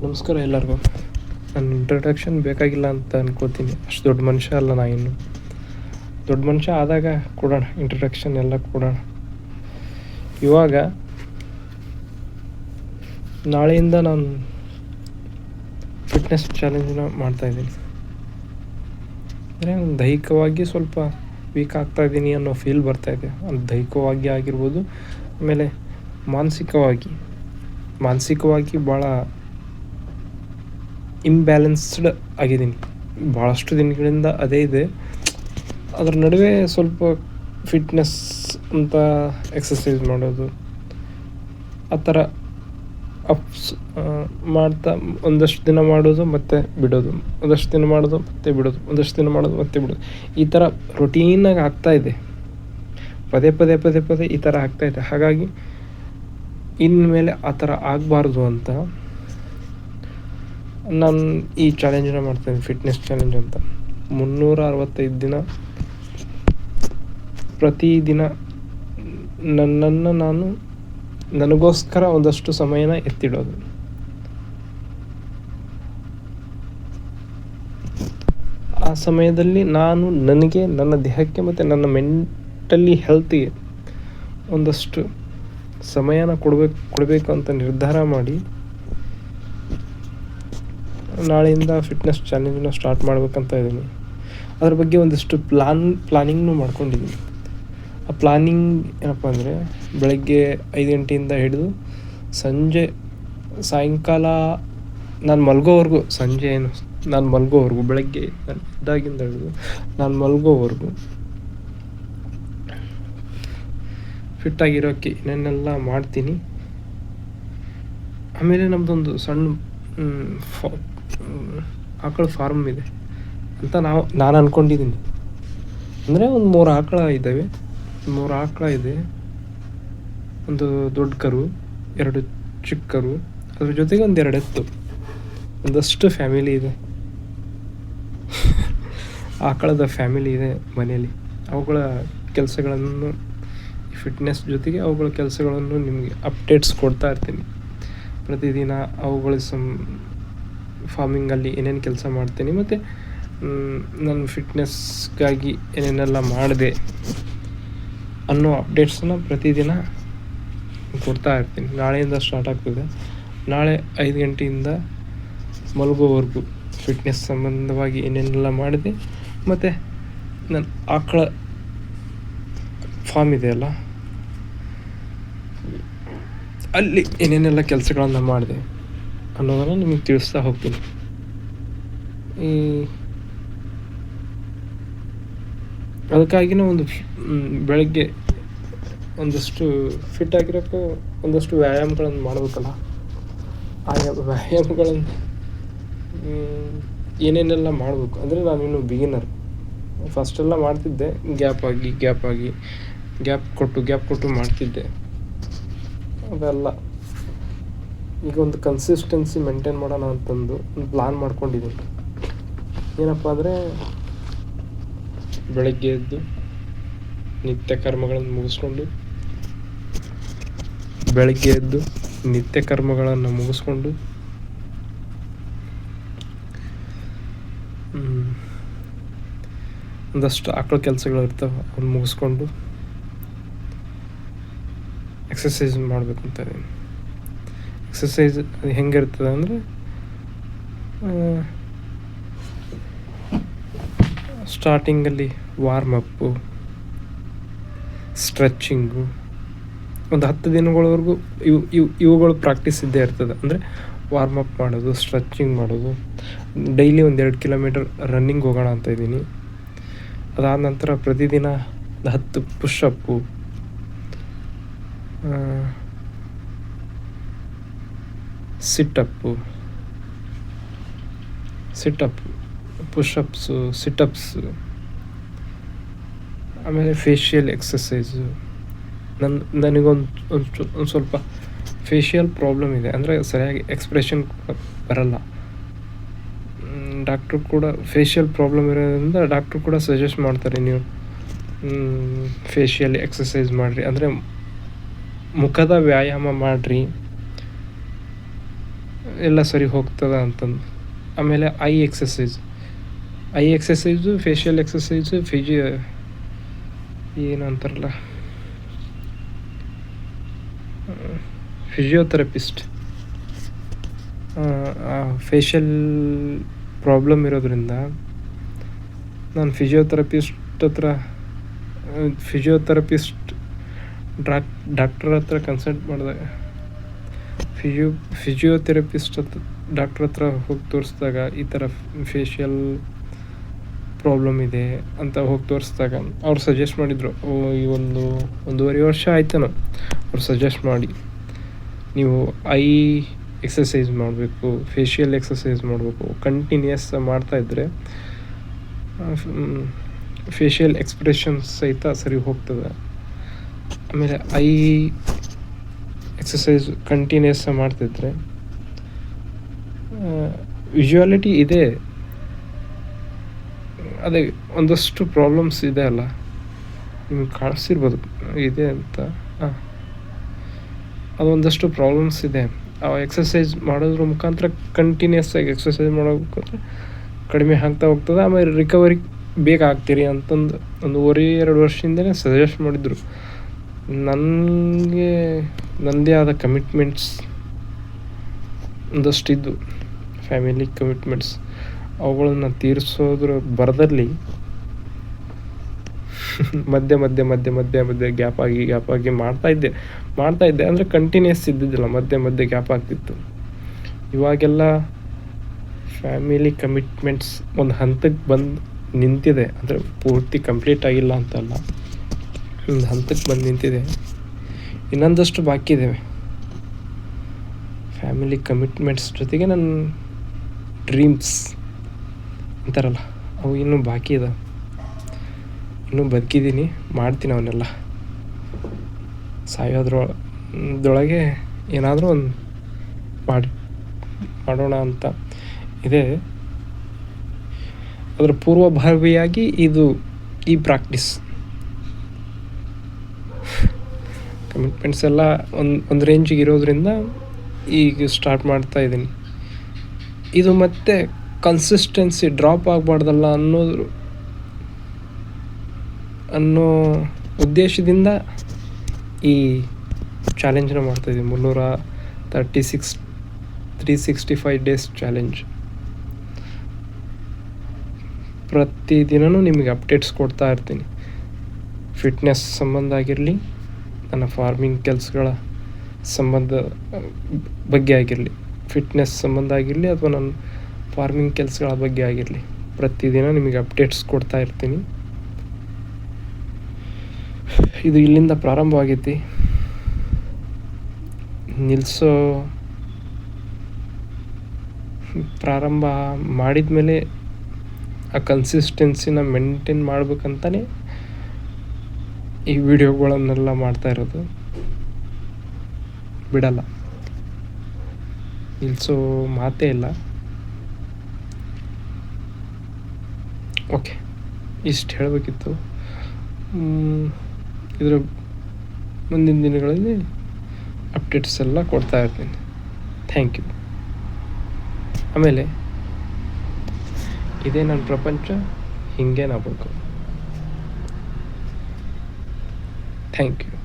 ನಮಸ್ಕಾರ ಎಲ್ಲರಿಗೂ. ನನ್ನ ಇಂಟ್ರಡಕ್ಷನ್ ಬೇಕಾಗಿಲ್ಲ ಅಂತ ಅನ್ಕೋತೀನಿ. ಅಷ್ಟು ದೊಡ್ಡ ಮನುಷ್ಯ ಅಲ್ಲ ನಾ ಇನ್ನು. ದೊಡ್ಡ ಮನುಷ್ಯ ಆದಾಗ ಕೊಡೋಣ ಇಂಟ್ರಡಕ್ಷನ್ ಎಲ್ಲ ಕೊಡೋಣ. ಇವಾಗ, ನಾಳೆಯಿಂದ ನಾನು ಫಿಟ್ನೆಸ್ ಚಾಲೆಂಜನ್ನ ಮಾಡ್ತಾಯಿದ್ದೀನಿ ಅಂದರೆ ದೈಹಿಕವಾಗಿ ಸ್ವಲ್ಪ ವೀಕ್ ಆಗ್ತಾ ಇದ್ದೀನಿ ಅನ್ನೋ ಫೀಲ್ ಬರ್ತಾ ಇದೆ. ಅದು ದೈಹಿಕವಾಗಿ ಆಗಿರ್ಬೋದು, ಆಮೇಲೆ ಮಾನಸಿಕವಾಗಿ. ಮಾನಸಿಕವಾಗಿ ಭಾಳ ಇಂಬ್ಯಾಲೆನ್ಸ್ಡ್ ಆಗಿದ್ದೀನಿ. ಭಾಳಷ್ಟು ದಿನಗಳಿಂದ ಅದೇ ಇದೆ. ಅದರ ನಡುವೆ ಸ್ವಲ್ಪ ಫಿಟ್ನೆಸ್ ಅಂತ ಎಕ್ಸಸೈಸ್ ಮಾಡೋದು, ಆ ಥರ ಅಪ್ಸ್ ಮಾಡ್ತಾ ಒಂದಷ್ಟು ದಿನ ಮಾಡೋದು ಮತ್ತೆ ಬಿಡೋದು, ಒಂದಷ್ಟು ದಿನ ಮಾಡೋದು ಮತ್ತೆ ಬಿಡೋದು, ಒಂದಷ್ಟು ದಿನ ಮಾಡೋದು ಮತ್ತೆ ಬಿಡೋದು. ಈ ಥರ ರೊಟೀನಾಗಿ ಇದೆ. ಪದೇ ಪದೇ ಪದೇ ಪದೇ ಈ ಥರ ಇದೆ. ಹಾಗಾಗಿ ಇನ್ಮೇಲೆ ಆ ಥರ ಆಗಬಾರ್ದು ಅಂತ ನಾನು ಈ ಚಾಲೆಂಜನ್ನ ಮಾಡ್ತೇನೆ ಫಿಟ್ನೆಸ್ ಚಾಲೆಂಜ್ ಅಂತ. ಮುನ್ನೂರ ಅರವತ್ತೈದು ದಿನ ಪ್ರತಿದಿನ ನನ್ನನ್ನು ನಾನು ನನಗೋಸ್ಕರ ಒಂದಷ್ಟು ಸಮಯನ ಎತ್ತಿಡೋದು. ಆ ಸಮಯದಲ್ಲಿ ನಾನು ನನಗೆ, ನನ್ನ ದೇಹಕ್ಕೆ ಮತ್ತು ನನ್ನ ಮೆಂಟಲಿ ಹೆಲ್ತಿಗೆ ಒಂದಷ್ಟು ಸಮಯನ ಕೊಡಬೇಕು ಕೊಡಬೇಕು ಅಂತ ನಿರ್ಧಾರ ಮಾಡಿ ನಾಳೆಯಿಂದ ಫಿಟ್ನೆಸ್ ಚಾಲೆಂಜನ್ನ ಸ್ಟಾರ್ಟ್ ಮಾಡಬೇಕಂತ ಇದ್ದೀನಿ. ಅದ್ರ ಬಗ್ಗೆ ಒಂದಿಷ್ಟು ಪ್ಲಾನ್ ಪ್ಲಾನಿಂಗ್ನು ಮಾಡ್ಕೊಂಡಿದ್ದೀನಿ. ಆ ಪ್ಲಾನಿಂಗ್ ಏನಪ್ಪ ಅಂದರೆ, ಬೆಳಗ್ಗೆ ಐದು ಗಂಟೆಯಿಂದ ಹಿಡಿದು ಸಂಜೆ, ಸಾಯಂಕಾಲ ನಾನು ಮಲಗೋವರೆಗೂ, ಸಂಜೆ ಏನು, ನಾನು ಮಲಗೋವರೆಗೂ, ಬೆಳಗ್ಗೆ ನಾನು ಇದ್ದಾಗಿಂದ ಹಿಡಿದು ನಾನು ಮಲಗೋವರೆಗೂ ಫಿಟ್ಟಾಗಿರೋಕ್ಕೆ ಏನೇನೆಲ್ಲ ಮಾಡ್ತೀನಿ. ಆಮೇಲೆ ನಮ್ಮದೊಂದು ಸಣ್ಣ ಆಕಳ ಫಾರ್ಮ್ ಇದೆ ಅಂತ ನಾವು, ನಾನು ಅಂದ್ಕೊಂಡಿದ್ದೀನಿ ಅಂದರೆ ಒಂದು ಮೂರು ಆಕಳ ಇದ್ದಾವೆ ಮೂರು ಆಕಳ ಇದೆ. ಒಂದು ದೊಡ್ಡ ಕರು, ಎರಡು ಚಿಕ್ಕ ಕರು, ಅದ್ರ ಜೊತೆಗೆ ಒಂದು ಎರಡು ಎತ್ತು. ಒಂದಷ್ಟು ಫ್ಯಾಮಿಲಿ ಇದೆ. ಆಕಳದ ಫ್ಯಾಮಿಲಿ ಇದೆ ಮನೆಯಲ್ಲಿ. ಅವುಗಳ ಕೆಲಸಗಳನ್ನು ಫಿಟ್ನೆಸ್ ಜೊತೆಗೆ ಅವುಗಳ ಕೆಲಸಗಳನ್ನು ನಿಮಗೆ ಅಪ್ಡೇಟ್ಸ್ ಕೊಡ್ತಾ ಇರ್ತೀನಿ. ಪ್ರತಿದಿನ ಅವುಗಳ ಸಮ್ ಫಾರ್ಮಿಂಗಲ್ಲಿ ಏನೇನು ಕೆಲಸ ಮಾಡ್ತೀನಿ ಮತ್ತು ನನ್ನ ಫಿಟ್ನೆಸ್ಗಾಗಿ ಏನೇನೆಲ್ಲ ಮಾಡಿದೆ ಅನ್ನೋ ಅಪ್ಡೇಟ್ಸನ್ನು ಪ್ರತಿದಿನ ಕೊಡ್ತಾ ಇರ್ತೀನಿ. ನಾಳೆಯಿಂದ ಸ್ಟಾರ್ಟ್ ಆಗ್ತದೆ. ನಾಳೆ ಐದು ಗಂಟೆಯಿಂದ ಮಲಗೋವರೆಗೂ ಫಿಟ್ನೆಸ್ ಸಂಬಂಧವಾಗಿ ಏನೇನೆಲ್ಲ ಮಾಡಿದೆ ಮತ್ತು ನನ್ನ ಆಕಳ ಫಾರ್ಮ್ ಇದೆಯಲ್ಲ ಅಲ್ಲಿ ಏನೇನೆಲ್ಲ ಕೆಲಸಗಳನ್ನು ಮಾಡಿದೆ. ಅನ್ನೋದನ್ನು ನಿಮಗೆ ತಿಳಿಸ್ತಾ ಹೋಗ್ತೀನಿ. ಈ ಅದಕ್ಕಾಗಿನೂ ಒಂದು ಬೆಳಗ್ಗೆ ಒಂದಷ್ಟು ಫಿಟ್ ಆಗಿರೋಕ್ಕೂ ಒಂದಷ್ಟು ವ್ಯಾಯಾಮಗಳನ್ನು ಮಾಡಬೇಕಲ್ಲ. ಆ ವ್ಯಾಯಾಮಗಳನ್ನು ಏನೇನೆಲ್ಲ ಮಾಡಬೇಕು? ಅಂದರೆ ನಾನಿನ್ನು ಬಿಗಿನರ್ ಫಸ್ಟೆಲ್ಲ ಮಾಡ್ತಿದ್ದೆ ಗ್ಯಾಪ್ ಆಗಿ ಗ್ಯಾಪ್ ಆಗಿ ಗ್ಯಾಪ್ ಕೊಟ್ಟು ಗ್ಯಾಪ್ ಕೊಟ್ಟು ಮಾಡ್ತಿದ್ದೆ. ಅದೆಲ್ಲ. ಈಗ ಒಂದು ಕನ್ಸಿಸ್ಟೆನ್ಸಿ ಮೇಂಟೈನ್ ಮಾಡೋಣ ಅಂತಂದು ಒಂದು ಪ್ಲಾನ್ ಮಾಡ್ಕೊಂಡಿದ್ದೀನಿ. ಏನಪ್ಪ ಅಂದರೆ ಬೆಳಗ್ಗೆ ಎದ್ದು ನಿತ್ಯ ಕರ್ಮಗಳನ್ನು ಮುಗಿಸ್ಕೊಂಡು ಬೆಳಗ್ಗೆ ಎದ್ದು ನಿತ್ಯ ಕರ್ಮಗಳನ್ನು ಮುಗಿಸ್ಕೊಂಡು ಒಂದಷ್ಟು ಆಕಳ ಕೆಲಸಗಳು ಇರ್ತವೆ ಅವ್ನು ಮುಗಿಸ್ಕೊಂಡು ಎಕ್ಸಸೈಸ್ ಮಾಡಬೇಕಂತ ಇದೀನಿ ಎಕ್ಸಸೈಸ್ ಅದು ಹೆಂಗಿರ್ತದೆ ಅಂದರೆ ಸ್ಟಾರ್ಟಿಂಗಲ್ಲಿ ವಾರ್ಮ್ ಅಪ್ಪು ಸ್ಟ್ರೆಚ್ಚಿಂಗು ಒಂದು ಹತ್ತು ದಿನಗಳವರೆಗೂ ಇವು ಇವು, ಇವುಗಳು ಪ್ರಾಕ್ಟೀಸ್ ಇದ್ದೇ ಇರ್ತದೆ. ಅಂದರೆ ವಾರ್ಮ್ ಅಪ್ ಮಾಡೋದು ಸ್ಟ್ರೆಚ್ಚಿಂಗ್ ಮಾಡೋದು. ಡೈಲಿ ಒಂದು ಎರಡು ಕಿಲೋಮೀಟರ್ ರನ್ನಿಂಗ್ ಹೋಗೋಣ ಅಂತ ಇದ್ದೀನಿ. ಅದಾದ ನಂತರ ಪ್ರತಿದಿನ ಹತ್ತು ಪುಷಪ್ಪು ಸಿಟ್ಟಪ್ಪು ಸಿಟ್ಟಪ್ ಪುಷಪ್ಸು ಸಿಟಪ್ಸು ಆಮೇಲೆ ಫೇಶಿಯಲ್ ಎಕ್ಸಸೈಸು ನನ್ನ ನನಗೊಂದು, ಒಂದು ಒಂದು ಸ್ವಲ್ಪ ಫೇಶಿಯಲ್ ಪ್ರಾಬ್ಲಮ್ ಇದೆ. ಅಂದರೆ ಸರಿಯಾಗಿ ಎಕ್ಸ್ಪ್ರೆಷನ್ ಬರಲ್ಲ. ಡಾಕ್ಟ್ರು ಕೂಡ ಫೇಶಿಯಲ್ ಪ್ರಾಬ್ಲಮ್ ಇರೋದ್ರಿಂದ ಡಾಕ್ಟ್ರು ಕೂಡ ಸಜೆಸ್ಟ್ ಮಾಡ್ತಾರೆ ನೀವು ಫೇಶಿಯಲ್ ಎಕ್ಸಸೈಸ್ ಮಾಡಿರಿ. ಅಂದರೆ ಮುಖದ ವ್ಯಾಯಾಮ ಮಾಡಿರಿ. ಎಲ್ಲ ಸರಿ ಹೋಗ್ತದ ಅಂತಂದು. ಆಮೇಲೆ eye exercise eye exercise facial exercise physio ಏನಂತಾರಲ್ಲ physiotherapist facial problem ಇರೋದ್ರಿಂದ ನಾನು ಫಿಸಿಯೋಥೆರಪಿಸ್ಟ್ ಹತ್ರ ಫಿಸಿಯೋಥೆರಪಿಸ್ಟ್ ಡಾಕ್ ಡಾಕ್ಟರ್ ಹತ್ರ ಕನ್ಸಲ್ಟ್ ಮಾಡಿದಾಗ ಫಿಜಿಯೋ ಫಿಜಿಯೋಥೆರಪಿಸ್ಟ್ ಹತ್ರ ಡಾಕ್ಟ್ರ್ ಹತ್ರ ಹೋಗಿ ತೋರಿಸಿದಾಗ ಈ ಥರ ಫೇಶಿಯಲ್ ಪ್ರಾಬ್ಲಮ್ ಇದೆ ಅಂತ ಹೋಗಿ ತೋರಿಸಿದಾಗ ಅವ್ರು ಸಜೆಸ್ಟ್ ಮಾಡಿದರು ಈ ಒಂದು ಒಂದೂವರೆ ವರ್ಷ ಆಯ್ತೇನೋ, ಅವ್ರು ಸಜೆಸ್ಟ್ ಮಾಡಿ. ನೀವು ಐ ಎಕ್ಸಸೈಸ್ ಮಾಡಬೇಕು ಫೇಶಿಯಲ್ ಎಕ್ಸಸೈಸ್ ಮಾಡಬೇಕು ಕಂಟಿನ್ಯೂಸ್ ಮಾಡ್ತಾಯಿದ್ರೆ ಫೇಶಿಯಲ್ ಎಕ್ಸ್ಪ್ರೆಷನ್ಸ್ ಸಹಿತ ಸರಿ ಹೋಗ್ತದೆ. ಆಮೇಲೆ ಐ ಎಕ್ಸಸೈಸ್ ಕಂಟಿನ್ಯೂಸ್ ಮಾಡ್ತಿದ್ರೆ ವಿಜುವಾಲಿಟಿ ಇದೆ. ಅದೇ ಒಂದಷ್ಟು ಪ್ರಾಬ್ಲಮ್ಸ್ ಇದೆ ಅಲ್ಲ? ನಿಮ್ಗೆ ಕಾಣಿಸ್ತಿರ್ಬೋದು ಇದೆ ಅಂತ. ಹಾಂ ಅದೊಂದಷ್ಟು ಪ್ರಾಬ್ಲಮ್ಸ್ ಇದೆ. ಆ ಎಕ್ಸಸೈಸ್ ಮಾಡೋದ್ರ ಮುಖಾಂತರ ಕಂಟಿನ್ಯೂಸ್ ಆಗಿ ಎಕ್ಸಸೈಸ್ ಮಾಡೋಕೆ ಕಡಿಮೆ ಆಗ್ತಾ ಹೋಗ್ತದೆ. ಆಮೇಲೆ ರಿಕವರಿ ಬೇಗ ಆಗ್ತೀರಿ ಅಂತಂದು ಒಂದು ಎರಡು ವರ್ಷದಿಂದನೇ ಸಜೆಸ್ಟ್ ಮಾಡಿದರು. ನನಗೆ ನನ್ನದೇ ಆದ ಕಮಿಟ್ಮೆಂಟ್ಸ್ ಒಂದಷ್ಟಿದ್ದು ಫ್ಯಾಮಿಲಿ ಕಮಿಟ್ಮೆಂಟ್ಸ್ ಅವುಗಳನ್ನು ತೀರಿಸೋದ್ರ ಬರದಲ್ಲಿ ಮಧ್ಯೆ ಮಧ್ಯೆ ಮಧ್ಯೆ ಮಧ್ಯೆ ಮಧ್ಯೆ ಗ್ಯಾಪ್ ಆಗಿ ಗ್ಯಾಪ್ ಆಗಿ ಮಾಡ್ತಾ ಇದ್ದೆ. ಮಾಡ್ತಾ ಇದ್ದೆ. ಅಂದರೆ ಕಂಟಿನ್ಯೂಸ್ ಇದ್ದಿದ್ದಿಲ್ಲ. ಮಧ್ಯೆ ಮಧ್ಯೆ ಗ್ಯಾಪ್ ಆಗ್ತಿತ್ತು. ಇವಾಗೆಲ್ಲ ಫ್ಯಾಮಿಲಿ ಕಮಿಟ್ಮೆಂಟ್ಸ್ ಒಂದು ಹಂತಕ್ಕೆ ಬಂದು ನಿಂತಿದೆ. ಅಂದರೆ ಪೂರ್ತಿ ಕಂಪ್ಲೀಟ್ ಆಗಿಲ್ಲ ಅಂತಲ್ಲ. ಒಂದು ಹಂತಕ್ಕೆ ಬಂದು ನಿಂತಿದೆ. ಇನ್ನೊಂದಷ್ಟು ಬಾಕಿ ಇದ್ದಾವೆ ಫ್ಯಾಮಿಲಿ ಕಮಿಟ್ಮೆಂಟ್ಸ್ ಜೊತೆಗೆ ನನ್ನ ಡ್ರೀಮ್ಸ್ ಅಂತಾರಲ್ಲ, ಅವು ಇನ್ನೂ ಬಾಕಿ ಇದೆ ಇನ್ನೂ ಬದುಕಿದ್ದೀನಿ, ಮಾಡ್ತೀನಿ ಅವನ್ನೆಲ್ಲ. ಸಾಯೋದ್ರೊಳಗೆ ಏನಾದರೂ ಒಂದು ಮಾಡಿ, ಮಾಡೋಣ ಅಂತ ಇದೆ. ಅದರ ಪೂರ್ವಭಾವಿಯಾಗಿ ಇದು ಈ ಪ್ರಾಕ್ಟೀಸ್ ಕಮಿಟ್ಮೆಂಟ್ಸ್ ಎಲ್ಲ ಒಂದು ಒಂದು ರೇಂಜಿಗೆ ಇರೋದ್ರಿಂದ ಈಗ ಸ್ಟಾರ್ಟ್ ಮಾಡ್ತಾ ಇದ್ದೀನಿ. ಇದು ಮತ್ತೆ ಕನ್ಸಿಸ್ಟೆನ್ಸಿ ಡ್ರಾಪ್ ಆಗಬಾರ್ದಲ್ಲ ಅನ್ನೋದು ಅನ್ನೋ ಉದ್ದೇಶದಿಂದ ಈ ಚಾಲೆಂಜನ್ನ ಮಾಡ್ತಾಯಿದ್ದೀನಿ ಮುನ್ನೂರ thirty six three sixty five days challenge ಪ್ರತಿದಿನವೂ ನಿಮಗೆ ಅಪ್ಡೇಟ್ಸ್ ಕೊಡ್ತಾ ಇರ್ತೀನಿ. ಫಿಟ್ನೆಸ್ ಸಂಬಂಧ ಆಗಿರಲಿ ನನ್ನ ಫಾರ್ಮಿಂಗ್ ಕೆಲಸಗಳ ಸಂಬಂಧ, ಬಗ್ಗೆ ಆಗಿರಲಿ ಫಿಟ್ನೆಸ್ ಸಂಬಂಧ ಆಗಿರಲಿ ಅಥವಾ ನನ್ನ ಫಾರ್ಮಿಂಗ್ ಕೆಲಸಗಳ ಬಗ್ಗೆ ಆಗಿರಲಿ, ಪ್ರತಿದಿನ ನಿಮಗೆ ಅಪ್ಡೇಟ್ಸ್ ಕೊಡ್ತಾ ಇರ್ತೀನಿ. ಇದು ಇಲ್ಲಿಂದ ಪ್ರಾರಂಭವಾಗೈತಿ. ನಿಲ್ಲಿಸೋ ಪ್ರಾರಂಭ ಮಾಡಿದ ಮೇಲೆ ಆ ಕನ್ಸಿಸ್ಟೆನ್ಸಿನ ಮೇಂಟೈನ್ ಮಾಡ್ಬೇಕಂತಲೇ ಈ ವಿಡಿಯೋಗಳನ್ನೆಲ್ಲ ಮಾಡ್ತಾ ಇರೋದು. ಬಿಡಲ್ಲ. ನಿಲ್ಲಿಸೋ ಮಾತೇ ಇಲ್ಲ. ಓಕೆ, ಇಷ್ಟು ಹೇಳಬೇಕಿತ್ತು. ಇದರ ಮುಂದಿನ ದಿನಗಳಲ್ಲಿ ಅಪ್ಡೇಟ್ಸ್ ಎಲ್ಲ ಕೊಡ್ತಾ ಇರ್ತೀನಿ. Thank you. ಆಮೇಲೆ, ಇದೇ ನನ್ನ ಪ್ರಪಂಚ, ಹಿಂಗೆ ನಾ ಥ್ಯಾಂಕ್ ಯು